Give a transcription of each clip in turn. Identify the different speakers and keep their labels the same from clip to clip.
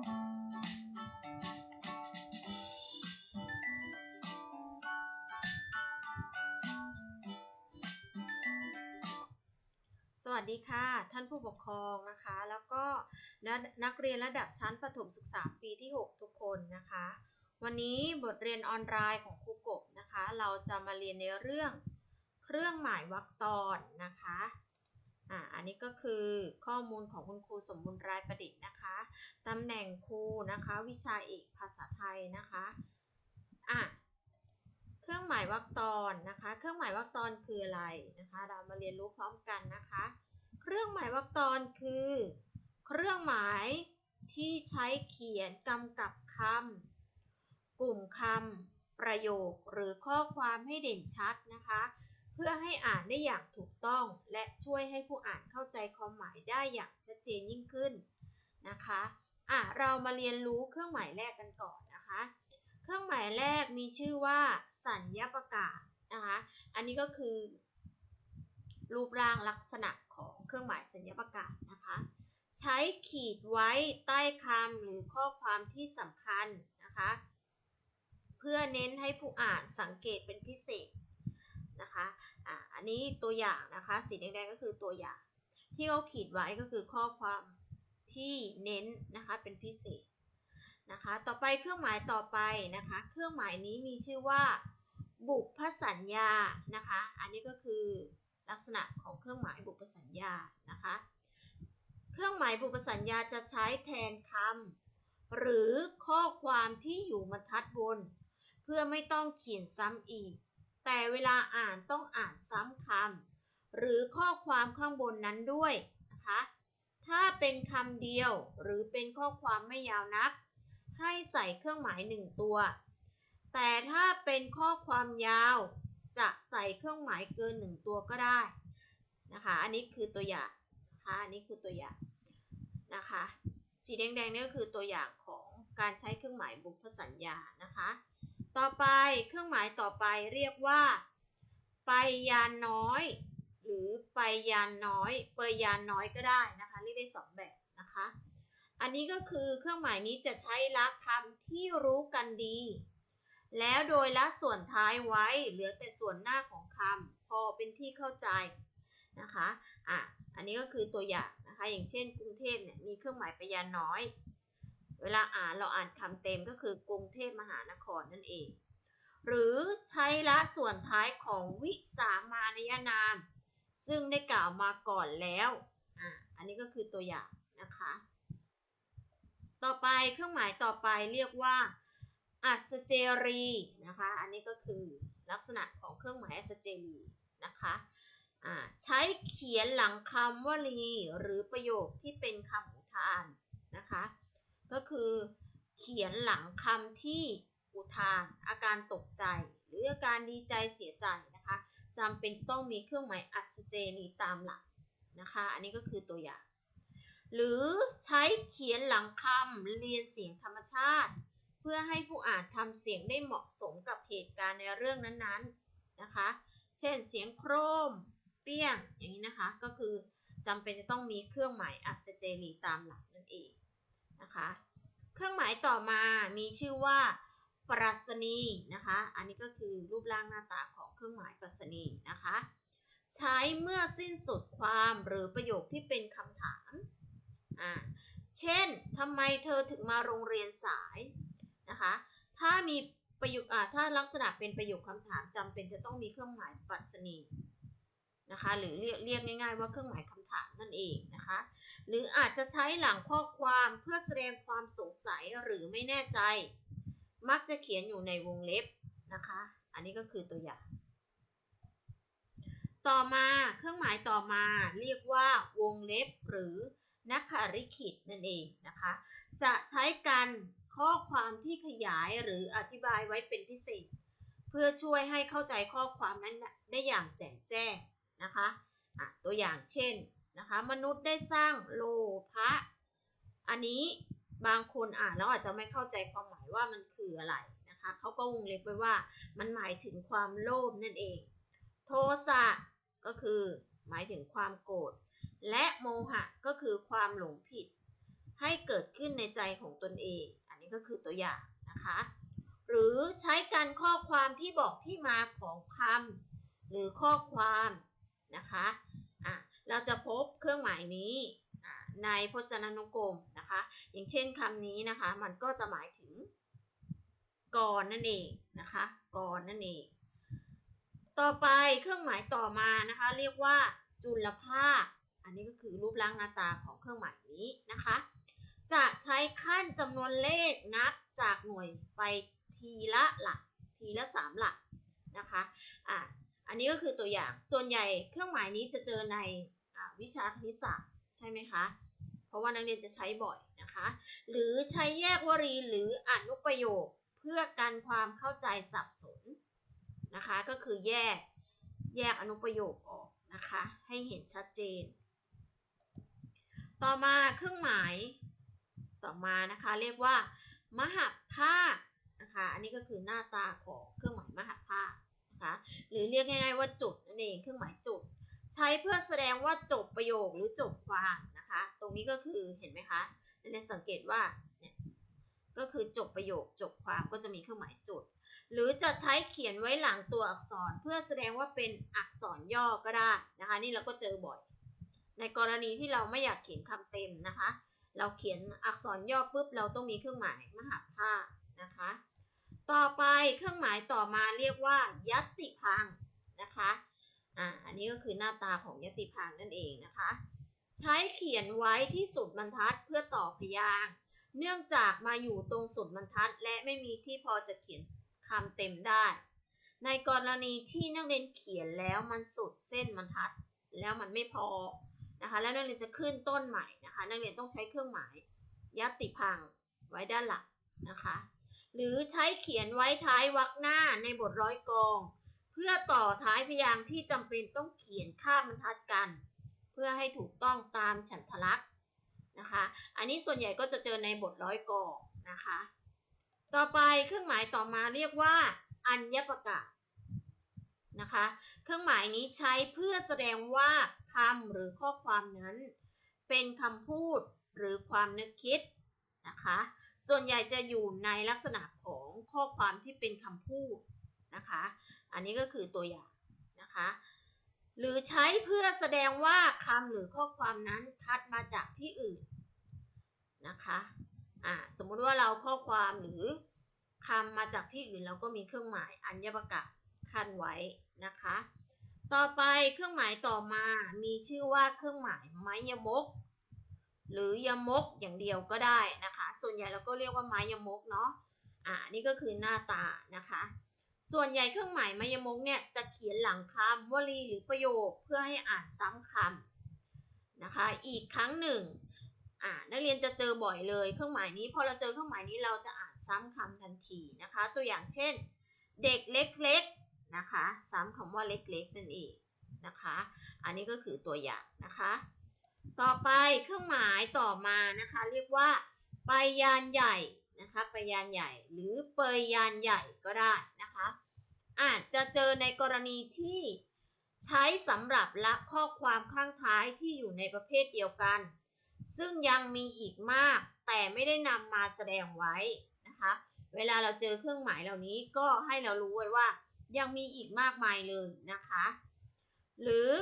Speaker 1: สวัสดีค่ะ ท่านผู้ปกครองนะคะ แล้วก็นักนักเรียนระดับชั้นประถมศึกษาปีที่ 6 ทุกคนนะคะ วันนี้บทเรียนออนไลน์ของครูกบนะคะ เราจะมาเรียนในเรื่องเครื่องหมายวรรคตอนนะคะ อ่าอันนี้ก็คือข้อมูลของคุณครูสมบูรณ์รายประดิษฐ์นะคะตำแหน่งครูนะคะวิชาเอกภาษาไทยนะคะอะเครื่องหมายวรรคตอนนะคะ เครื่องหมายวรรคตอนคืออะไรนะคะ เรามาเรียนรู้พร้อมกันนะคะ เครื่องหมายวรรคตอนคือ เครื่องหมายที่ใช้เขียนกำกับคำกลุ่มคำประโยคหรือข้อความให้เด่นชัดนะคะ พื่อให้อ่านได้อย่างถูกต้อง และช่วยให้ผู้อ่านเข้าใจความหมายได้อย่างชัดเจนยิ่งขึ้นนะคะอะเรามาเรียนรู้เครื่องหมายแรกกันก่อนนะคะ เครื่องหมายแรกมีชื่อว่า สัญญประกาศนะคะ อันนี้ก็คือ รูปร่างลักษณะของเครื่องหมายสัญญประกาศนะคะ ใช้ขีดไว้ใต้คำหรือข้อความที่สำคัญนะคะ เพื่อเน้นให้ผู้อ่านสังเกตเป็นพิเศษ นะคะอ่าอันนี้ตัวอย่างนะคะสีแดงๆก็คือตัวอย่าง ที่เขาขีดไว้ก็คือข้อความที่เน้นนะคะเป็นพิเศษนะคะต่อไปเครื่องหมายต่อไปนะคะ เครื่องหมายนี้มีชื่อว่า บุพสัญญานะคะ อันนี้ก็คือลักษณะของเครื่องหมายบุพสัญญานะคะ เครื่องหมายบุพสัญญาจะใช้แทนคำหรือข้อความที่อยู่บรรทัดบน เพื่อไม่ต้องเขียนซ้ำอีก แต่เวลาอ่านต้องอ่านซ้ำคำหรือข้อความข้างบนนั้นด้วยนะคะ ถ้าเป็นคำเดียวหรือเป็นข้อความไม่ยาวนัก ให้ใส่เครื่องหมายหนึ่งตัว แต่ถ้าเป็นข้อความยาว จะใส่เครื่องหมายเกินหนึ่งตัวก็ได้นะคะ อันนี้คือตัวอย่างนะคะอันนี้คือตัวอย่างนะคะ สีแดงๆนี่ก็คือตัวอย่างของการใช้เครื่องหมายบุพสัญญานะคะ ต่อไปเครื่องหมายต่อไปเรียกว่า ไปยานน้อย หรือไปยานน้อย เปยยานน้อยก็ได้นะคะเรียกได้สองแบบนะคะ อันนี้ก็คือเครื่องหมายนี้จะใช้ละคำที่รู้กันดี แล้วโดยละส่วนท้ายไว้เหลือแต่ส่วนหน้าของคำพอเป็นที่เข้าใจนะคะอะอันนี้ก็คือตัวอย่างนะคะ อย่างเช่นกรุงเทพเนี่ยมีเครื่องหมายไปยานน้อย เวลาอ่านเราอ่านคำเต็มก็คือกรุงเทพมหานครนั่นเอง หรือใช้ละส่วนท้ายของวิสามานยนาม ซึ่งได้กล่าวมาก่อนแล้วอะอันนี้ก็คือตัวอย่างนะคะ ต่อไปเครื่องหมายต่อไปเรียกว่าอัสเจรีนะคะ อันนี้ก็คือลักษณะของเครื่องหมายอัสเจรีนะคะใช้เขียนหลังคำวลีหรือประโยคที่เป็นคำอุทานนะคะ ก็คือเขียนหลังคำที่อุทาน อาการตกใจ หรืออาการดีใจเสียใจนะคะจำเป็นต้องมีเครื่องหมายอัสเจรีตามหลังนะคะ อันนี้ก็คือตัวอย่าง หรือใช้เขียนหลังคำเรียนเสียงธรรมชาติ เพื่อให้ผู้อ่านทำเสียงได้เหมาะสมกับเหตุการณ์ในเรื่องนั้นๆนะคะ เช่นเสียงโครม เปี้ยงอย่างนี้นะคะก็คือจำเป็นจะต้องมีเครื่องหมายอัสเจรีตามหลักนั่นเอง นะคะ เครื่องหมายต่อมามีชื่อว่าปรัชนีนะคะ อันนี้ก็คือรูปร่างหน้าตาของเครื่องหมายปรัชนีนะคะ ใช้เมื่อสิ้นสุดความหรือประโยคที่เป็นคำถามอ่าเช่นทำไมเธอถึงมาโรงเรียนสายนะคะ ถ้ามีประโยคอ่าถ้าลักษณะเป็นประโยคคำถามจำเป็นจะต้องมีเครื่องหมายปรัชนี นะคะหรือเรียกเรียกง่าย ๆ ว่าเครื่องหมายคำถามนั่นเองนะคะหรืออาจจะใช้หลังข้อความเพื่อแสดงความสงสัยหรือไม่แน่ใจ มักจะเขียนอยู่ในวงเล็บนะคะ อันนี้ก็คือตัวอย่าง ต่อมาเครื่องหมายต่อมาเรียกว่าวงเล็บหรือนักขาริขิตนั่นเองนะคะ จะใช้กันข้อความที่ขยายหรืออธิบายไว้เป็นพิเศษ เพื่อช่วยให้เข้าใจข้อความนั้นได้อย่างแจ่มแจ้ง นะคะะตัวอย่างเช่นนะคะมนุษย์ได้สร้างโลภะอันนี้บางคนอ่านแล้วอาจจะไม่เข้าใจความหมายว่ามันคืออะไรนะคะเขาก็วงเล็บไว้ว่ามันหมายถึงความโลภนั่นเอง โทสะก็คือหมายถึงความโกรธและโมหะก็คือความหลงผิด ให้เกิดขึ้นในใจของตนเอง อันนี้ก็คือตัวอย่างนะคะ หรือใช้การข้อความที่บอกที่มาของคำหรือข้อความ นะคะอะเราจะพบเครื่องหมายนี้ในพจนานุกรมนะคะ อย่างเช่นคำนี้นะคะ มันก็จะหมายถึงก่อนนั่นเองนะคะก่อนนั่นเอง ต่อไปเครื่องหมายต่อมานะคะ เรียกว่าจุลภาค อันนี้ก็คือรูปร่างหน้าตาของเครื่องหมายนี้นะคะ จะใช้ขั้นจำนวนเลขนับจากหน่วยไปทีละหลัก ทีละสามหลักนะคะอะ อันนี้ก็คือตัวอย่าง ส่วนใหญ่เครื่องหมายนี้จะเจอในอวิชาคณิตศาสตร์ใช่ไหมคะ เพราะว่านักเรียนจะใช้บ่อยนะคะ หรือใช้แยกวลีหรืออนุประโยคเพื่อกันความเข้าใจสับสนนะคะ ก็คือแยกแยกอนุประโยคออกนะคะ ให้เห็นชัดเจน ต่อมาเครื่องหมายต่อมานะคะเรียกว่ามหภาคนะคะ อันนี้ก็คือหน้าตาของเครื่องหมายมหภาค นะคะ หรือเรียกง่าย ๆ ว่าจุดนั่นเองเครื่องหมายจุด ใช้เพื่อแสดงว่าจบประโยคหรือจบความนะคะ ตรงนี้ก็คือเห็นไหมคะเรนสังเกตว่าเนี่ยก็คือจบประโยคจบความก็จะมีเครื่องหมายจุด หรือจะใช้เขียนไว้หลังตัวอักษรเพื่อแสดงว่าเป็นอักษรย่อก็ได้นะคะ นี่เราก็เจอบ่อย ในกรณีที่เราไม่อยากเขียนคำเต็มนะคะ เราเขียนอักษรย่อปุ๊บเราต้องมีเครื่องหมายมหาภาคนะคะ ต่อไปเครื่องหมายต่อมาเรียกว่ายัตติพังนะคะอ่าอันนี้ก็คือหน้าตาของยัตติพังนั่นเองนะคะ ใช้เขียนไว้ที่สุดบรรทัดเพื่อต่อพยางเนื่องจากมาอยู่ตรงสุดบรรทัด และไม่มีที่พอจะเขียนคำเต็มได้ ในกรณีที่นักเรียนเขียนแล้วมันสุดเส้นบรรทัด แล้วมันไม่พอนะคะ แล้วนักเรียนจะขึ้นต้นใหม่นะคะ นักเรียนต้องใช้เครื่องหมายยัตติพังไว้ด้านหลังนะคะ หรือใช้เขียนไว้ท้ายวรรคหน้าในบทร้อยกอง เพื่อต่อท้ายพยางค์ที่จำเป็นต้องเขียนข้ามบรรทัดกัน เพื่อให้ถูกต้องตามฉันทลักษณ์นะคะ อันนี้ส่วนใหญ่ก็จะเจอในบทร้อยกองนะคะ ต่อไปเครื่องหมายต่อมาเรียกว่า อัญญประกาศนะคะ เครื่องหมายนี้ใช้เพื่อแสดงว่าคำหรือข้อความนั้น เป็นคำพูดหรือความนึกคิด นะคะ ส่วนใหญ่จะอยู่ในลักษณะของข้อความที่เป็นคำพูดนะคะ อันนี้ก็คือตัวอย่างนะคะ หรือใช้เพื่อแสดงว่าคำหรือข้อความนั้นคัดมาจากที่อื่นนะคะอ่าสมมุติว่าเราข้อความหรือคำมาจากที่อื่นเราก็มีเครื่องหมายอัญญประกาศคันไว้นะคะ ต่อไปเครื่องหมายต่อมามีชื่อว่าเครื่องหมายไมยมก หรือยมกอย่างเดียวก็ได้นะคะ ส่วนใหญ่เราก็เรียกว่าไม้ยมกเนาะอ่านี่ก็คือหน้าตานะคะ ส่วนใหญ่เครื่องหมายไม้ยมกเนี่ยจะเขียนหลังคำวลีหรือประโยคเพื่อให้อ่านซ้ำคำนะคะ อีกครั้งหนึ่งอ่านักเรียนจะเจอบ่อยเลยเครื่องหมายนี้พอเราเจอเครื่องหมายนี้เราจะอ่านซ้ำคำทันทีนะคะ ตัวอย่างเช่น เด็กเล็กๆนะคะ ซ้ำคำว่าเล็กๆนั่นเองนะคะ อันนี้ก็คือตัวอย่างนะคะ ต่อไปเครื่องหมายต่อมานะคะ เรียกว่าไปยานใหญ่นะคะไปยานใหญ่ หรือเปยยานใหญ่ก็ได้นะคะ อาจจะเจอในกรณีที่ใช้สำหรับละข้อความข้างท้ายที่อยู่ในประเภทเดียวกัน ซึ่งยังมีอีกมาก แต่ไม่ได้นำมาแสดงไว้นะคะ เวลาเราเจอเครื่องหมายเหล่านี้ก็ให้เรารู้ไว้ว่ายังมีอีกมากมายเลยนะคะ หรือ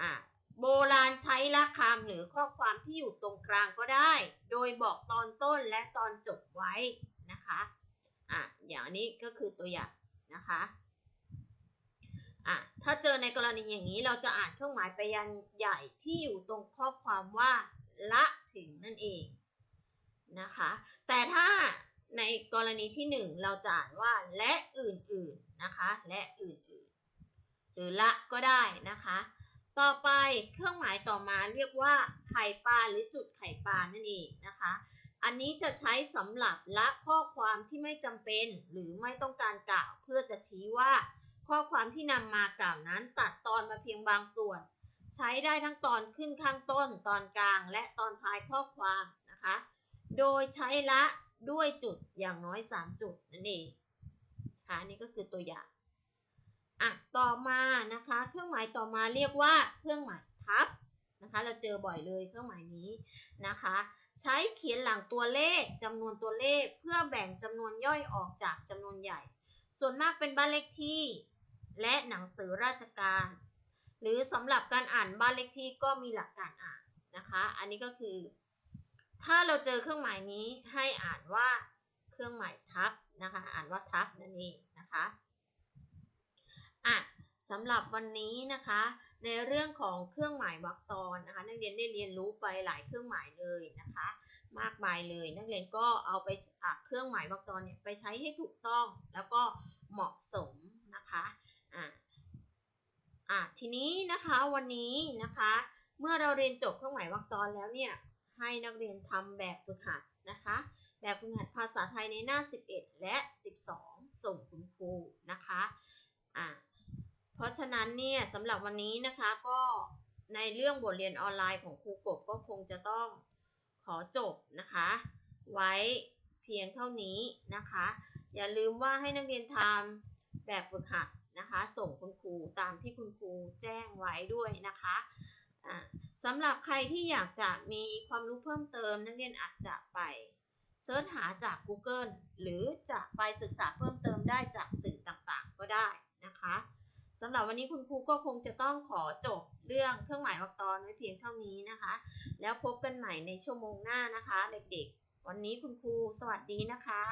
Speaker 1: อ่า โบราณใช้ละคำหรือข้อความที่อยู่ตรงกลางก็ได้ โดยบอกตอนต้นและตอนจบไว้นะคะอะอย่างนี้ก็คือตัวอย่างนะคะอะถ้าเจอในกรณีอย่างนี้เราจะอ่านเครื่องหมายไปยันใหญ่ที่อยู่ตรงข้อความว่าละถึงนั่นเองนะคะ แต่ถ้าในกรณีที่หนึ่งเราจะอ่านว่าและอื่นๆนะคะ และอื่นๆ หรือละก็ได้นะคะ ต่อไปเครื่องหมายต่อมาเรียกว่าไข่ปลาหรือจุดไข่ปลานั่นเองนะคะ อันนี้จะใช้สำหรับละข้อความที่ไม่จำเป็นหรือไม่ต้องการกล่าวเพื่อจะชี้ว่า ข้อความที่นำมากล่าวนั้นตัดตอนมาเพียงบางส่วน ใช้ได้ทั้งตอนขึ้นข้างต้น ตอนกลางและตอนท้ายข้อความนะคะ โดยใช้ละด้วยจุดอย่างน้อย 3 จุดนั่นเองค่ะนี่ก็คือตัวอย่างอะต่อมานะคะ มายต่อมาเรียกว่าเครื่องหมายทับนะคะเราเจอบ่อยเลยเครื่องหมายนี้นะคะ ใช้เขียนหลังตัวเลขจำนวนตัวเลขเพื่อแบ่งจำนวนย่อยออกจากจำนวนใหญ่ ส่วนมากเป็นบ้านเลขที่ และหนังสือราชการ หรือสำหรับการอ่านบ้านเลขที่ก็มีหลักการอ่านนะคะ อันนี้ก็คือ ถ้าเราเจอเครื่องหมายนี้ให้อ่านว่าเครื่องหมายทับนะคะ อ่านว่าทับนั่นเองนะคะอะ สำหรับวันนี้นะคะ ในเรื่องของเครื่องหมายวรรคตอนนะคะ นักเรียนได้เรียนรู้ไปหลายเครื่องหมายเลยนะคะ มากมายเลย นักเรียนก็เอาไปเครื่องหมายวรรคตอนเนี่ยไปใช้ให้ถูกต้องแล้วก็เหมาะสมนะคะอะอะทีนี้นะคะวันนี้นะคะ เมื่อเราเรียนจบเครื่องหมายวรรคตอนแล้วเนี่ยให้นักเรียนทำแบบฝึกหัดนะคะ แบบฝึกหัดภาษาไทยในหน้า 11 และ 12 ส่งคุณครูนะคะอ่า เพราะฉะนั้นเนี่ยสำหรับวันนี้นะคะก็ในเรื่องบทเรียนออนไลน์ของครูกบก็คงจะต้องขอจบนะคะ ไว้เพียงเท่านี้นะคะ อย่าลืมว่าให้นักเรียนทำแบบฝึกหัดนะคะ ส่งคุณครูตามที่คุณครูแจ้งไว้ด้วยนะคะสำหรับใครที่อยากจะมีความรู้เพิ่มเติม นักเรียนอาจจะไปเสิร์ชหาจาก Google หรือจะไปศึกษาเพิ่มเติมได้จากสื่อต่างๆ ก็ได้นะคะ สำหรับวันนี้คุณครูก็คงจะต้องขอจบเรื่องเครื่องหมายวรรคตอนไว้เพียงเท่านี้นะคะ แล้วพบกันใหม่ในชั่วโมงหน้านะคะ เด็กๆ วันนี้คุณครูสวัสดีนะคะ